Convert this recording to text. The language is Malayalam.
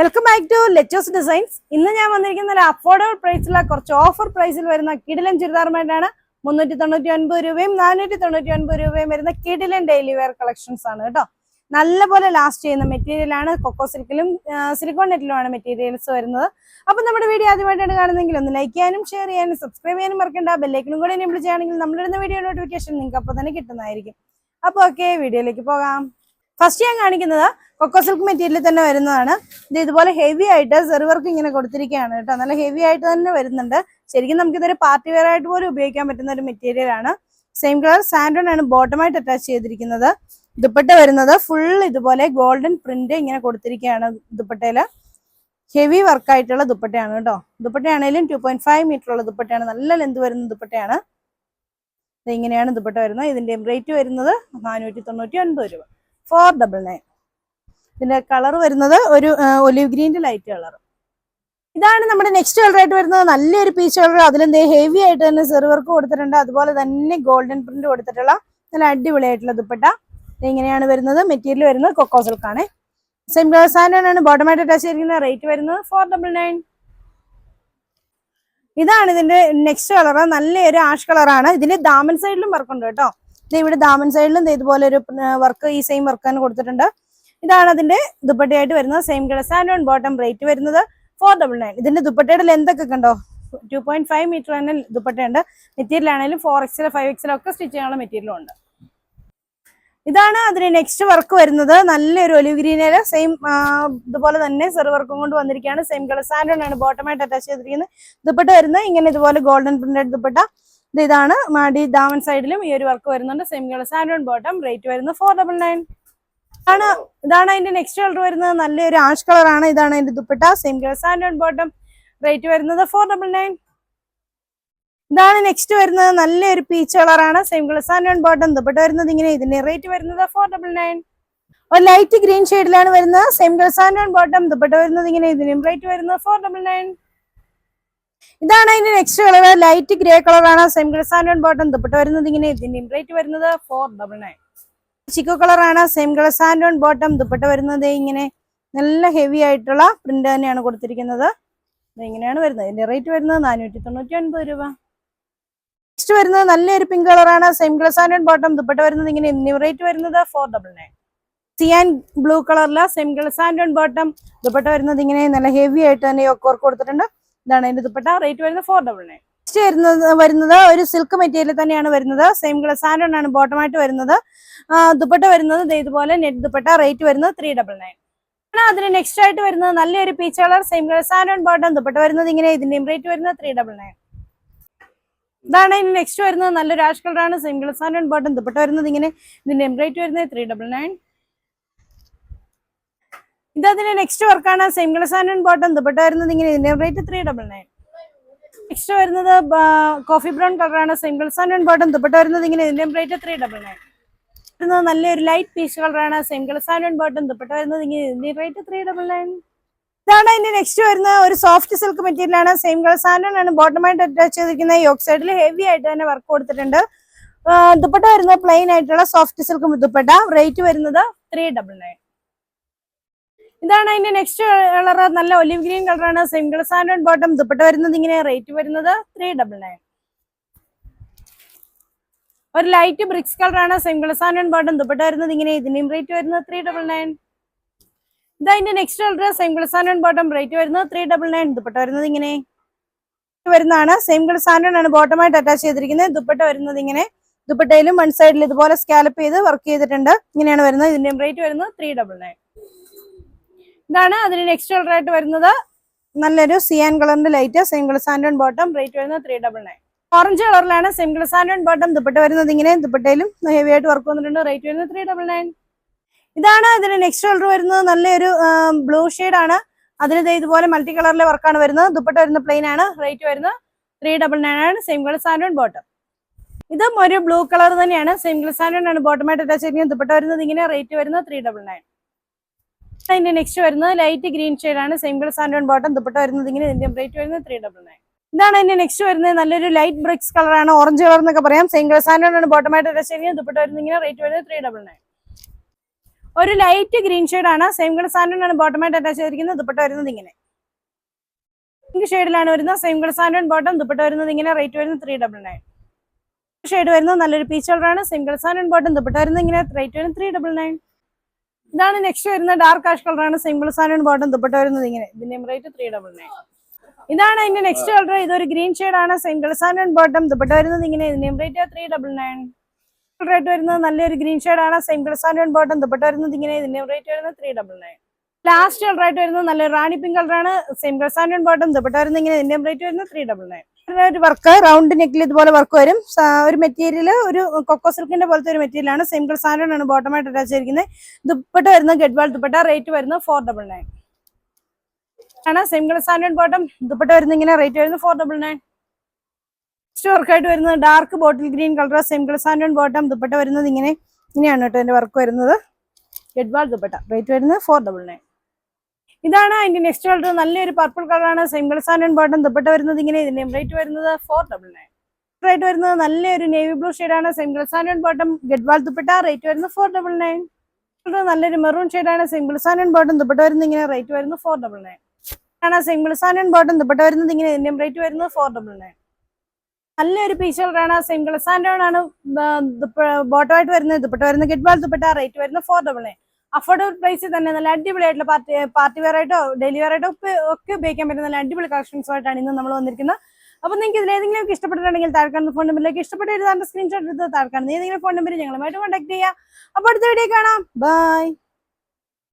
Welcome back to Letos designs ഇന്ന് ഞാൻ വന്നിരിക്കുന്ന ഒരു അഫോർഡബിൾ പ്രൈസിലുള്ള കുറച്ച് ഓഫർ പ്രൈസിൽ വരുന്ന കിടിലൻ ചുരിദാറുമായിട്ടാണ് മുന്നൂറ്റി തൊണ്ണൂറ്റി ഒൻപത് രൂപയും നാനൂറ്റി തൊണ്ണൂറ്റി ഒൻപത് രൂപയും വരുന്ന കിടിലൻ ഡെയിലി വെയർ കളക്ഷൻസ് ആണ് കേട്ടോ. നല്ലപോലെ ലാസ്റ്റ് ചെയ്യുന്ന മെറ്റീരിയൽ ആണ്. കൊക്കോ സിൽക്കിലും സിലിക്കോൺ നെറ്റിലുമാണ് മെറ്റീരിയൽസ് വരുന്നത്. അപ്പൊ നമ്മുടെ വീഡിയോ ആദ്യമായിട്ടാണ് കാണുന്നതെങ്കിൽ ഒന്ന് ലൈക്ക് ചെയ്യാനും ഷെയർ ചെയ്യാനും സബ്സ്ക്രൈബ് ചെയ്യാനും മറക്കണ്ട. ബെല്ലൈക്കനും കൂടെ എനേബിൾ ചെയ്യുകയാണെങ്കിൽ നമ്മളിടുന്ന വീഡിയോ നോട്ടിഫിക്കേഷൻ നിങ്ങൾക്ക് അപ്പോൾ തന്നെ കിട്ടുന്നതായിരിക്കും. അപ്പോൾ ഓക്കെ വീഡിയോയിലേക്ക് പോകാം. ഫസ്റ്റ് ഞാൻ കാണിക്കുന്നത് കൊക്കോ സിൽക്ക് മെറ്റീരിയൽ തന്നെ വരുന്നതാണ്. ഇത് ഇതുപോലെ ഹെവി ആയിട്ട് സെർവർക്ക് ഇങ്ങനെ കൊടുത്തിരിക്കുകയാണ് കേട്ടോ. നല്ല ഹെവി ആയിട്ട് തന്നെ വരുന്നുണ്ട്. ശരിക്കും നമുക്ക് ഇതൊരു പാർട്ടി വെയർ ആയിട്ട് പോലും ഉപയോഗിക്കാൻ പറ്റുന്ന ഒരു മെറ്റീരിയലാണ് സെയിം കളർ സാൻഡോൺ ആണ് ബോട്ടമായിട്ട് അറ്റാച്ച് ചെയ്തിരിക്കുന്നത്. ദുപ്പട്ട വരുന്നത് ഫുൾ ഇതുപോലെ ഗോൾഡൻ പ്രിന്റ് ഇങ്ങനെ കൊടുത്തിരിക്കുകയാണ് ദുപ്പട്ടയിൽ. ഹെവി വർക്കായിട്ടുള്ള ദുപ്പട്ടയാണ് കേട്ടോ. ദുപ്പട്ടയാണെങ്കിലും ടു പോയിന്റ് ഫൈവ് മീറ്റർ ഉള്ള ദുപ്പട്ടയാണ്. നല്ല ലെന്ത് വരുന്ന ദുപ്പട്ടയാണ്. ഇങ്ങനെയാണ് ദുപ്പട്ട വരുന്നത്. ഇതിന്റെ റേറ്റ് വരുന്നത് നാനൂറ്റി തൊണ്ണൂറ്റി ഒൻപത് രൂപ. ഫോർ ഡബിൾ നയൻ ഇതിന്റെ കളർ വരുന്നത് ഒരു ഒലിവ് ഗ്രീന്റെ ലൈറ്റ് കളർ ഇതാണ് നമ്മുടെ നെക്സ്റ്റ് കളർ ആയിട്ട് വരുന്നത്. നല്ലൊരു പീച്ച് കളർ അതിലെന്തേ ഹെവി ആയിട്ട് തന്നെ സെർവർക്ക് കൊടുത്തിട്ടുണ്ട്. അതുപോലെ തന്നെ ഗോൾഡൻ പ്രിന്റ് കൊടുത്തിട്ടുള്ള നല്ല അടിപൊളിയായിട്ടുള്ള ദുപ്പട്ട. ഇങ്ങനെയാണ് വരുന്നത്. മെറ്റീരിയൽ വരുന്നത് കൊക്കോ സിൽക്കാണ് സെയിം കളർ സാധനമാണ് ബോട്ടമായിട്ട് ടച്ച് ചെയ്തിരിക്കുന്ന റേറ്റ് വരുന്നത് ഫോർ ഡബിൾ നയൻ ഇതാണ് ഇതിന്റെ നെക്സ്റ്റ് കളർ നല്ലൊരു ആഷ് കളറാണ് ഇതിന്റെ ദാമൻ സൈഡിലും വർക്കുണ്ട് കേട്ടോ. ഇവിടെ ദാമൻ സൈഡിലും ഇതുപോലെ ഒരു വർക്ക് ഈ സെയിം വർക്ക് തന്നെ കൊടുത്തിട്ടുണ്ട്. ഇതാണ് അതിന്റെ ദുപ്പട്ടയായിട്ട് വരുന്നത്. Same colour sand bottom rate വരുന്നത് ഫോർ ഡബിൾ നയൻ ഇതിന്റെ ദുപ്പട്ടയുടെ ലെന്ത് ഒക്കെ കണ്ടോ? ടു പോയിന്റ് ഫൈവ് മീറ്റർ തന്നെ ദുപ്പട്ടയുണ്ട്. മെറ്റീരിയൽ ആണെങ്കിലും ഫോർ എക്സൽ ഫൈവ് എക്സൽ ഒക്കെ സ്റ്റിച്ച് ചെയ്യാനുള്ള മെറ്റീരിയലും ഉണ്ട്. ഇതാണ് അതിന് നെക്സ്റ്റ് വർക്ക് വരുന്നത്. നല്ലൊരു ഒലിവ് ഗ്രീനിൽ സെയിം ഇതുപോലെ തന്നെ സെറി വർക്കും കൊണ്ട് വന്നിരിക്കുകയാണ്. സെയിം കളർ സാൻഡ് ആണ് ബോട്ടമായിട്ട് അറ്റാച്ച് ചെയ്തിരിക്കുന്നത്. ദുപ്പട്ട വരുന്നത് ഇങ്ങനെ ഇതുപോലെ ഗോൾഡൻ പ്രിന്റഡ് ദുപ്പട്ട. ഇതാണ് മാഡി ദാമൻ സൈഡിലും ഈ ഒരു വർക്ക് വരുന്നുണ്ട്. Same colour sand bottom rate വരുന്നത് ഫോർ ഡബിൾ നയൻ ആണ് ഇതാണ് അതിന്റെ നെക്സ്റ്റ് കളർ വരുന്നത്. നല്ലൊരു ആഷ് കളർ ആണ്. ഇതാണ് അതിന്റെ dupatta. Same colour sand bottom rate വരുന്നത് ഫോർ ഡബിൾ നയൻ ഇതാണ് നെക്സ്റ്റ് വരുന്നത്. നല്ലൊരു പീച്ച് കളറാണ് same colour sand bottom dupatta വരുന്നത് ഇങ്ങനെ. ഇതിന്റെ റേറ്റ് വരുന്നത് ഫോർ ഡബിൾ നയൻ ഒരു ലൈറ്റ് ഗ്രീൻ ഷെയ്ഡിലാണ് വരുന്നത്. Same colour sand bottom dupatta വരുന്നത് ഇങ്ങനെ. ഇതിനും റേറ്റ് വരുന്നത് ഫോർ ഡബിൾ നയൻ ഇതാണ് അതിന്റെ നെക്സ്റ്റ് കളർ ലൈറ്റ് ഗ്രേ കളറാണ് കളർ സാൻഡ് ബോട്ടം ദുപ്പട്ട വരുന്നത് ഇങ്ങനെ ഇതിന്റെയും റേറ്റ് വരുന്നത് ഫോർ ഡബിൾ നയൻ ചിക്കോ കളറാണ് same colour sand bottom dupatta വരുന്നത് ഇങ്ങനെ നല്ല ഹെവി ആയിട്ടുള്ള പ്രിന്റ് തന്നെയാണ് കൊടുത്തിരിക്കുന്നത്. ഇങ്ങനെയാണ് വരുന്നത്. ഇതിന്റെ റേറ്റ് വരുന്നത് നാനൂറ്റി തൊണ്ണൂറ്റി ഒൻപത് രൂപ. നെക്സ്റ്റ് വരുന്നത് നല്ലൊരു പിങ്ക് കളറാണ് same colour sand bottom dupatta വരുന്നത് ഇങ്ങനെ ഇതിന്റെ റേറ്റ് വരുന്നത് four double nine cyan blue കളറിലെ same colour sand bottom dupatta വരുന്നത് ഇങ്ങനെ നല്ല ഹെവി ആയിട്ട് തന്നെ ഒക്കെ കൊടുത്തിട്ടുണ്ട്. ഇതാണ് അതിന്റെ ദുപ്പട്ട. റേറ്റ് വരുന്നത് ഫോർ ഡബിൾ നയൻ നെക്സ്റ്റ് വരുന്നത് വരുന്നത് ഒരു സിൽക്ക് മെറ്റീരിയൽ തന്നെയാണ് വരുന്നത്. സെയിം കളർ സാൻഡ് ആണ് ബോട്ടമായിട്ട് വരുന്നത്. ദുപ്പട്ട വരുന്നത് ഇതുപോലെ നെറ്റ് ദുപ്പട്ട. റേറ്റ് വരുന്നത് ത്രീ ഡബിൾ നയൻ അതിന് നെക്സ്റ്റ് ആയിട്ട് വരുന്നത് നല്ലൊരു peach colour same colour sand bottom dupatta വരുന്നത് ഇങ്ങനെ ഇതിന്റെയും റേറ്റ് വരുന്നത് ത്രീ ഡബിൾ നയൻ ഇതാണ് ഇനി നെക്സ്റ്റ് വരുന്നത് നല്ലൊരു ആഷ് കളറാണ് same colour sand bottom dupatta വരുന്നത് ഇങ്ങനെ ഇതിന്റെയും റേറ്റ് വരുന്നത് ത്രീ ഡബിൾ നയൻ ഇത് നെക്സ്റ്റ് വർക്കാണ് same colour sand bottom dupatta വരുന്നത് ഇങ്ങനെ ഇതിന്റെ rate three double nine next വരുന്നത് കോഫി ബ്രൗൺ കളറാണ് same colour sand bottom dupatta വരുന്നത് ഇങ്ങനെ ഇതിന്റെ റേറ്റ് ത്രീ ഡബിൾ നയൻ വരുന്നത് നല്ലൊരു ലൈറ്റ് പീച്ച് കളറാണ് same colour sand bottom dupatta വരുന്നത് ഇങ്ങനെ ഇതിന്റെ റേറ്റ് ത്രീ ഡബിൾ നയൻ ഇതാണ് അതിന്റെ നെക്സ്റ്റ് വരുന്ന ഒരു സോഫ്റ്റ് സിൽക്ക് മെറ്റീരിയൽ ആണ്. സെയിം കളർ സാൻഡ് ആണ് ബോട്ടമായിട്ട് അറ്റാച്ച് ചെയ്തിരിക്കുന്ന യോക്ക് സൈഡിൽ ഹെവി ആയിട്ട് തന്നെ വർക്ക് കൊടുത്തിട്ടുണ്ട്. ദുപ്പട്ട വരുന്നത് പ്ലെയിൻ ആയിട്ടുള്ള സോഫ്റ്റ് സിൽക്ക് ദുപ്പട്ട. റേറ്റ് വരുന്നത് ത്രീ ഡബിൾ നയൻ ഇതാണ് അതിന്റെ നെക്സ്റ്റ് കളർ നല്ല ഒലിവ് ഗ്രീൻ കളറാണ് സിംഗിൾ സാൻഡ് ബോട്ടം ദുപ്പട്ട വരുന്നത് ഇങ്ങനെ റേറ്റ് വരുന്നത് ത്രീ ഡബിൾ നയൻ ഒരു ലൈറ്റ് ബ്രിക്സ് കളറാണ് സിംഗിൾ സാൻഡ് ബോട്ടം ദുപ്പട്ട വരുന്നത് ഇങ്ങനെ ഇതിന്റെയും റേറ്റ് വരുന്നത് three double nine ഇതതിന്റെ next colour single sand bottom rate വരുന്നത് ത്രീ ഡബിൾ നയൻ ദുപ്പട്ട വരുന്നത് ഇങ്ങനെ വരുന്നതാണ്. കളർ സാൻഡ് ആണ് ബോട്ടമായിട്ട് അറ്റാച്ച് ചെയ്തിരിക്കുന്നത്. ദുപ്പട്ട വരുന്നത് ഇങ്ങനെ ദുപ്പട്ടയിലും വൺ സൈഡിൽ ഇതുപോലെ സ്കാലപ്പ് ചെയ്ത് വർക്ക് ചെയ്തിട്ടുണ്ട്. ഇങ്ങനെയാണ് വരുന്നത്. ഇതിന്റെയും റേറ്റ് വരുന്നത് ത്രീ ഡബിൾ നയൻ ഇതാണ് അതിന് നെക്സ്റ്റ് കളർ ആയിട്ട് വരുന്നത്. നല്ലൊരു cyan കളറിന്റെ light same colour sand bottom rate വരുന്നത് ത്രീ ഡബിൾ നയൻ ഓറഞ്ച് കളറിലാണ് same colour sand bottom dupatta വരുന്നത് ഇങ്ങനെ ദുപ്പട്ടയിലും ഹെവി ആയിട്ട് വർക്ക് വന്നിട്ടുണ്ട് റേറ്റ് വരുന്നത് ത്രീ ഡബിൾ നയൻ ഇതാണ് ഇതിന് നെക്സ്റ്റ് കളർ വരുന്നത് നല്ലൊരു ബ്ലൂ ആണ്. അതിന് ഇതുപോലെ മൾട്ടി കളറിലെ വർക്കാണ് വരുന്നത് ദുപ്പട്ട വരുന്ന പ്ലെയിൻ ആണ് റേറ്റ് വരുന്നത് ത്രീ ഡബിൾ നയൻ ആണ് സെയിം കളർ സാൻഡ് ബോട്ടം ഇതും ഒരു ബ്ലൂ കളർ തന്നെയാണ് സെയിം കളർ സാൻഡ് ആണ് ബോട്ടമായിട്ട് അറ്റാച്ച് ചെയ്യുന്നത് ദുപ്പട്ട വരുന്നത് ഇങ്ങനെ റേറ്റ് വരുന്നത് ത്രീ ഡബിൾ നയൻ അതിന്റെ നെക്സ്റ്റ് വരുന്നത് ലൈറ്റ് ഗ്രീൻ ആണ്. Single santoon sand bottom dupatta വരുന്നത് ഇങ്ങനെ ഇതിന്റെ റേറ്റ് വരുന്നത് ത്രീ ഡബിൾ നയൻ ഇതാണ് അതിന്റെ നെക്സ്റ്റ് വരുന്നത്. നല്ലൊരു ലൈറ്റ് ബ്രിക്സ് കളറാണ് ഓറഞ്ച് കളർ എന്നൊക്കെ പറയാം. സിംഗിൾ സാൻഡോൺ ബോട്ടമായിട്ട് അറ്റാച്ച് ചെയ്യുന്നത് ദുപ്പട്ട വരുന്നത് ഇങ്ങനെ റേറ്റ് വരുന്നത് ത്രീ ഡബിൾ നയൻ ഒരു ലൈറ്റ് ഗ്രീൻ ആണ്. സിംഗിൾ സാൻഡൺ ആണ് ബോട്ടമായിട്ട് അറ്റാച്ച് ചെയ്തിരിക്കുന്നത് ദുപ്പട്ട വരുന്നത് ഇങ്ങനെ. പിങ്ക് ഷെയ്ഡിലാണ് വരുന്നത്. സിംഗിൾ സാൻഡൺ ബോട്ടം ദുപ്പട്ട വരുന്നത് ഇങ്ങനെ റേറ്റ് വരുന്നത് ത്രീ ഡബിൾ നയൻ ഷെയ്ഡ് വരുന്നത് നല്ലൊരു പീച്ച് കളറാണ് സിംഗിൾ സാൻഡൺ ബോട്ടം ദുപ്പട്ട വരുന്നത് ഇങ്ങനെ റേറ്റ് വരുന്നത് ത്രീ ഡബിൾ നയൻ ഇതാണ് നെക്സ്റ്റ് വരുന്ന ഡാർക്ക് ആഷ് കളറാണ് കളർ സാൻഡൺ ബോട്ടം ദുപ്പട്ട വരുന്നത് ഇങ്ങനെ. ഇതിന്റെ റേറ്റ് ത്രീ ഡബിൾ നയൻ ഇതാണ് അതിന്റെ നെക്സ്റ്റ് കളർ ഇതൊരു ഗ്രീൻ ആണ്. സിംഗിൾ സാൻഡൺ ബോട്ടം ദുപ്പട്ട വരുന്നത് ഇങ്ങനെ. ഇതിന്റെ rate three double nine rate വരുന്നത് നല്ലൊരു ഗ്രീൻ ആണ്. സിംഗിൾ സാൻഡൺ ബോട്ടം ദുപ്പട്ട വരുന്നത് ഇങ്ങനെ. ഇതിന്റെ റേറ്റ് വരുന്നത് three double nine last colour ആയിട്ട് വരുന്നത് നല്ല റാണി പിങ്ക് കളറാണ് കളർ സാൻഡൺ ബോട്ടം ദുപ്പട്ട വരുന്നത് ഇങ്ങനെ. ഇതിന്റെ റേറ്റ് വരുന്നത് ത്രീ ഡബിൾ നയൻ ഒരു വർക്ക് റൗണ്ട് നെക്കിൽ ഇതുപോലെ വർക്ക് വരും. ഒരു മെറ്റീരിയൽ ഒരു കൊക്കോ സിൽക്കിന്റെ പോലത്തെ ഒരു മെറ്റീരിയൽ ആണ്. സിംഗിൾ സാൻഡൺ ആണ് ബോട്ടമായിട്ട് അറ്റാച്ച് ചെയ്തിരിക്കുന്നത് ദുപ്പട്ട വരുന്നത് ഗഡ്വാൾ ദുപ്പട്ട റേറ്റ് വരുന്നത് ഫോർ ഡബിൾ നയൻ ആണ്? സിംഗിൾ സാൻഡൺ ബോട്ടം ദുപ്പട്ട വരുന്ന ഇങ്ങനെ റേറ്റ് വരുന്നത് ഫോർ ഡബിൾ നയൻ നെക്സ്റ്റ് വർക്കായിട്ട് വരുന്നത് dark bottle green colour single santoon bottom dupatta വരുന്നത് ഇങ്ങനെ ഇങ്ങനെയാണ് കേട്ടോ എന്റെ വർക്ക് വരുന്നത്. ഗഡ്വാൾ ദുപ്പട്ട റേറ്റ് വരുന്നത് ഫോർ ഡബിൾ നയൻ ഇതാണ് അതിന്റെ നെക്സ്റ്റ് കളർ നല്ലൊരു പർപ്പിൾ കളറാണ് സിംഗിൾ സാൻഡ് ബോട്ടം ദുപ്പട്ട വരുന്നത് ഇങ്ങനെ ഇതിന്റെ റേറ്റ് വരുന്നത് ഫോർ ഡബിൾ നയൻ റേറ്റ് വരുന്നത് നല്ലൊരു നേവി ബ്ലൂ ഷെയ്ഡാണ് single sand bottom Gadwal dupatta rate വരുന്നത് ഫോർ ഡബിൾ നയൻ നല്ലൊരു മെറൂൺ ഷെയ്ഡാണ് സിംഗിൾ സാൻഡ് ബോട്ടം ദുപ്പട്ട വരുന്നത് ഇങ്ങനെ റേറ്റ് വരുന്നത് ഫോർ ഡബിൾ നയൻ ആണ് സിംഗിൾ സാൻഡ് ബോട്ടം ദുപ്പട്ട വരുന്നത് ഇങ്ങനെ ഇതിന്റെ റേറ്റ് വരുന്നത് ഫോർ ഡബിൾ നയൻ നല്ലൊരു പീസ് കളറാണ് സിംഗിൾ സാൻഡ് ആണ് ബോട്ടമായിട്ട് വരുന്നത്. ദുപ്പട്ട വരുന്നത് ഗഡ്വാൾ ദുപ്പട്ട റേറ്റ് വരുന്നത് ഫോർ ഡബിൾ നയൻ അഫോർഡബിൾ പ്രൈസിൽ തന്നെ നല്ല അടിപൊളിയായിട്ടുള്ള പാർട്ടി പാർട്ടി വെയർ ആയിട്ടോ ഡെയിലി വെയർ ആയിട്ടോ ഒക്കെ ഉപയോഗിക്കാൻ പറ്റുന്ന നല്ല അടിപൊളി കളക്ഷൻസ് ആയിട്ടാണ് ഇന്ന് നമ്മൾ വന്നിരിക്കുന്നത്. അപ്പോൾ നിങ്ങൾക്ക് ഇതിൽ ഏതെങ്കിലും ഒക്കെ ഇഷ്ടപ്പെട്ടിട്ടുണ്ടെങ്കിൽ താഴ്ക്കാൻ ഫോൺ നമ്പറിലേക്ക് ഇഷ്ടപ്പെട്ട എഴുതാണ്ട് സ്ക്രീൻഷോട്ട് എടുത്ത് താഴ്ക്കാൻ ഏതെങ്കിലും ഫോൺ നമ്പർ ഞങ്ങളുമായിട്ട് കോൺടാക്ട് ചെയ്യുക അപ്പോൾ അടുത്ത വീഡിയോ കാണാം. ബൈ